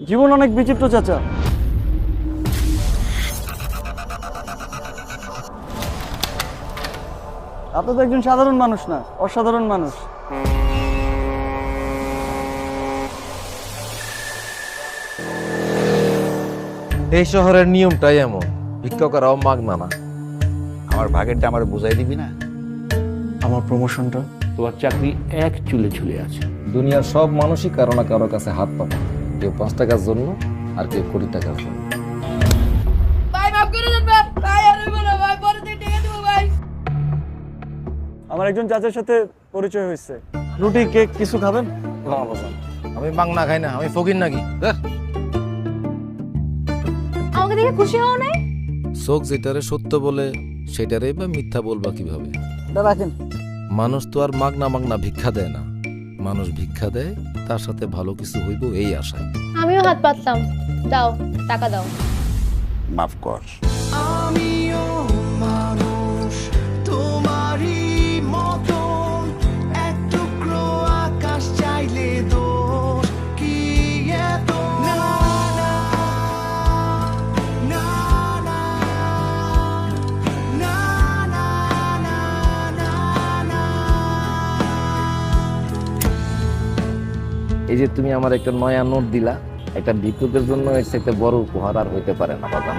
জীবন অনেক বিচিত্র চাচা। আপনি তো একজন সাধারণ মানুষ না অসাধারণ মানুষ। এই শহরের নিয়মটাই এমন ভিক্ষা করাও মাগনা না আমার ভাগেরটা আমার বুঝাই দিবি না? আমার প্রমোশনটা তোমার চাকরি এক চুলে ঝুলে আছে। দুনিয়ার সব মানুষই কারও না কারও কাছে হাত পাবে। কেউ পাঁচ টাকার জন্য আর কেউ কোটি টাকার জন্য। ভাই মাফ করে দেন ভাই। ভাই আর হইবো না ভাই পরে থেকে টাকা দেবো ভাই। আমার একজন চাচার সাথে পরিচয় হয়েছে। রুটি কেক কিছু খাবেন? আমি মাগনা খাই না আমি ফকির নাকি। আমাকে দেখে খুশি হও নাই? চোখ যেটারে সত্য বলে সেটারে বা মিথ্যা বলবা কীভাবে? রাখেন মানুষ তো আর মাগনা মাগনা ভিক্ষা দেয় না। মানুষ ভিক্ষা দেয় তার সাথে ভালো কিছু হইব এই আশায়। আমিও হাত পাতলাম। দাও টাকা দাও। মাফ কর। এই যে তুমি আমার একটা নয়া নোট দিলা, একটা ভিক্ষুকের জন্য সাথে বড় উপহার আর হইতে পারে না, বাবা।